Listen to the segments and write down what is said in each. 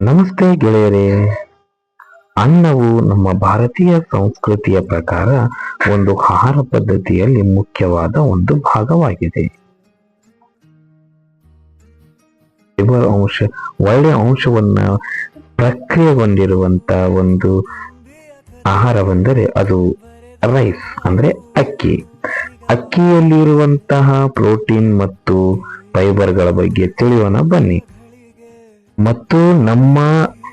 ನಮಸ್ತೆ ಗೆಳೆಯರೇ. ಅನ್ನವು ನಮ್ಮ ಭಾರತೀಯ ಸಂಸ್ಕೃತಿಯ ಪ್ರಕಾರ ಒಂದು ಆಹಾರ ಪದ್ಧತಿಯಲ್ಲಿ ಮುಖ್ಯವಾದ ಒಂದು ಭಾಗವಾಗಿದೆ. ಫೈಬರ್ ಅಂಶ ಒಳ್ಳೆಯ ಅಂಶವನ್ನ ಪ್ರಕ್ರಿಯೆಗೊಂಡಿರುವಂತ ಒಂದು ಆಹಾರವೆಂದರೆ ಅದು ರೈಸ್ ಅಂದ್ರೆ ಅಕ್ಕಿ. ಅಕ್ಕಿಯಲ್ಲಿರುವಂತಹ ಪ್ರೋಟೀನ್ ಮತ್ತು ಫೈಬರ್ಗಳ ಬಗ್ಗೆ ತಿಳಿಯೋಣ ಬನ್ನಿ. ಮತ್ತು ನಮ್ಮ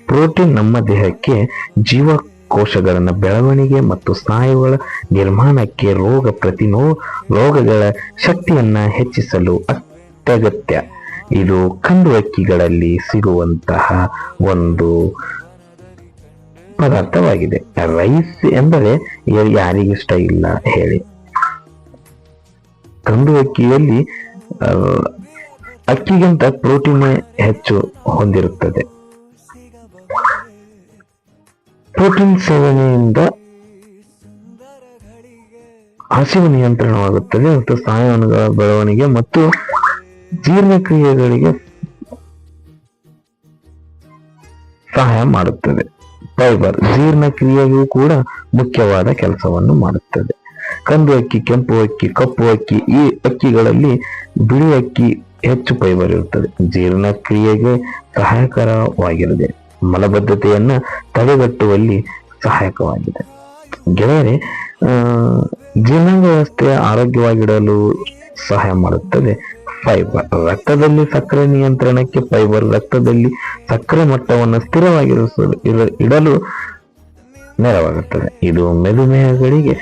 ಪ್ರೋಟೀನ್ ನಮ್ಮ ದೇಹಕ್ಕೆ ಜೀವಕೋಶಗಳನ್ನ ಬೆಳವಣಿಗೆ ಮತ್ತು ಸ್ನಾಯುಗಳ ನಿರ್ಮಾಣಕ್ಕೆ ರೋಗ ಪ್ರತಿನೋ, ರೋಗಗಳ ಶಕ್ತಿಯನ್ನ ಹೆಚ್ಚಿಸಲು ಅತ್ಯಗತ್ಯ. ಇದು ಕಂದು ಅಕ್ಕಿಗಳಲ್ಲಿ ಸಿಗುವಂತಹ ಒಂದು ಪದಾರ್ಥವಾಗಿದೆ. ರೈಸ್ ಎಂದರೆ ಯಾರಿಗಿಷ್ಟ ಇಲ್ಲ ಹೇಳಿ. ಕಂದು ಅಕ್ಕಿಯಲ್ಲಿ ಅಕ್ಕಿಗಿಂತ ಪ್ರೋಟೀನ್ ಹೆಚ್ಚು ಹೊಂದಿರುತ್ತದೆ. ಪ್ರೋಟೀನ್ ಸೇವನೆಯಿಂದ ಹಸಿವು ನಿಯಂತ್ರಣವಾಗುತ್ತದೆ ಮತ್ತು ಸ್ನಾಯುಗಳ ಬೆಳವಣಿಗೆ ಮತ್ತು ಜೀರ್ಣಕ್ರಿಯೆಗಳಿಗೆ ಸಹಾಯ ಮಾಡುತ್ತದೆ. ಫೈಬರ್ ಜೀರ್ಣಕ್ರಿಯೆಗೂ ಕೂಡ ಮುಖ್ಯವಾದ ಕೆಲಸವನ್ನು ಮಾಡುತ್ತದೆ. ಕಂದು ಅಕ್ಕಿ, ಕೆಂಪು ಅಕ್ಕಿ, ಕಪ್ಪು ಅಕ್ಕಿ ಈ ಅಕ್ಕಿಗಳಲ್ಲಿ ಬಿಳಿ ಅಕ್ಕಿ ಹೆಚ್ಚು ಫೈಬರ್ ಇರುತ್ತದೆ ಜೀರ್ಣಕ್ರಿಯೆಗೆ ಸಹಾಯಕರವಾಗಿರದೆ ಮಲಬದ್ಧತೆಯನ್ನ ತಡೆಗಟ್ಟುವಲ್ಲಿ ಸಹಾಯಕವಾಗಿದೆ. ಗೆಳೆಯರೆ ಜೀರ್ಣಾಂಗ ವ್ಯವಸ್ಥೆಯ ಆರೋಗ್ಯವಾಗಿಡಲು ಸಹಾಯ ಮಾಡುತ್ತದೆ ಫೈಬರ್ ರಕ್ತದಲ್ಲಿ ಸಕ್ಕರೆ ನಿಯಂತ್ರಣಕ್ಕೆ ಫೈಬರ್ ರಕ್ತದಲ್ಲಿ ಸಕ್ಕರೆ ಮಟ್ಟವನ್ನು ಸ್ಥಿರವಾಗಿರಿಸಲು ಇಡಲು ನೆರವಾಗುತ್ತದೆ. ಇದು ಮೆದುಮೇಹಗಳಿಗೆ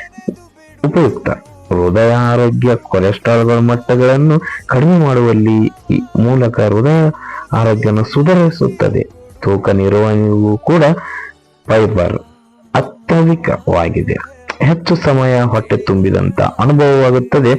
ಉಪಯುಕ್ತ. ಹೃದಯ ಆರೋಗ್ಯ, ಕೊಲೆಸ್ಟ್ರಾಲ್ಗಳ ಮಟ್ಟಗಳನ್ನು ಕಡಿಮೆ ಮಾಡುವಲ್ಲಿ ಮೂಲಕ ಹೃದಯ ಆರೋಗ್ಯವನ್ನು ಸುಧಾರಿಸುತ್ತದೆ. ತೂಕ ನಿರ್ವಹಣೆಗೂ ಕೂಡ ಫೈಬರ್ ಅತ್ಯಧಿಕವಾಗಿದೆ. ಹೆಚ್ಚು ಸಮಯ ಹೊಟ್ಟೆ ತುಂಬಿದಂತ ಅನುಭವವಾಗುತ್ತದೆ.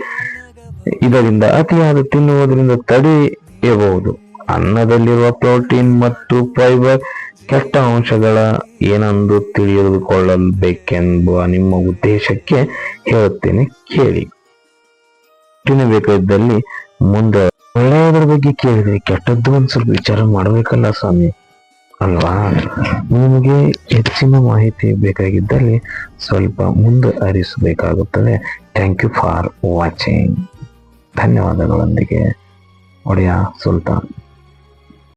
ಇದರಿಂದ ಅತಿಯಾದ ತಿನ್ನುವುದರಿಂದ ತಡೆಯಬಹುದು. ಅನ್ನದಲ್ಲಿರುವ ಪ್ರೋಟೀನ್ ಮತ್ತು ಫೈಬರ್ ಕೆಟ್ಟ ಅಂಶಗಳ ಏನೆಂದು ತಿಳಿದುಕೊಳ್ಳಬೇಕೆಂಬ ನಿಮ್ಮ ಉದ್ದೇಶಕ್ಕೆ ಹೇಳುತ್ತೇನೆ, ಕೇಳಿ. ತಿನ್ನಬೇಕಾದಲ್ಲಿ ಮುಂದೆ ಒಳ್ಳೆಯದ್ರ ಬಗ್ಗೆ ಕೇಳಿದ್ರೆ ಕೆಟ್ಟದ್ದು ಒಂದ್ ಸ್ವಲ್ಪ ವಿಚಾರ ಮಾಡಬೇಕಲ್ಲ ಸ್ವಾಮಿ. ಅಲ್ವಾ? ನಿಮಗೆ ಹೆಚ್ಚಿನ ಮಾಹಿತಿ ಬೇಕಾಗಿದ್ದಲ್ಲಿ ಸ್ವಲ್ಪ ಮುಂದೆ ಹರಿಸಬೇಕಾಗುತ್ತದೆ ಥ್ಯಾಂಕ್ ಯು ಫಾರ್ ವಾಚಿಂಗ್ ಧನ್ಯವಾದಗಳೊಂದಿಗೆ. ಒಡೆಯ ಸುಲ್ತಾನ್.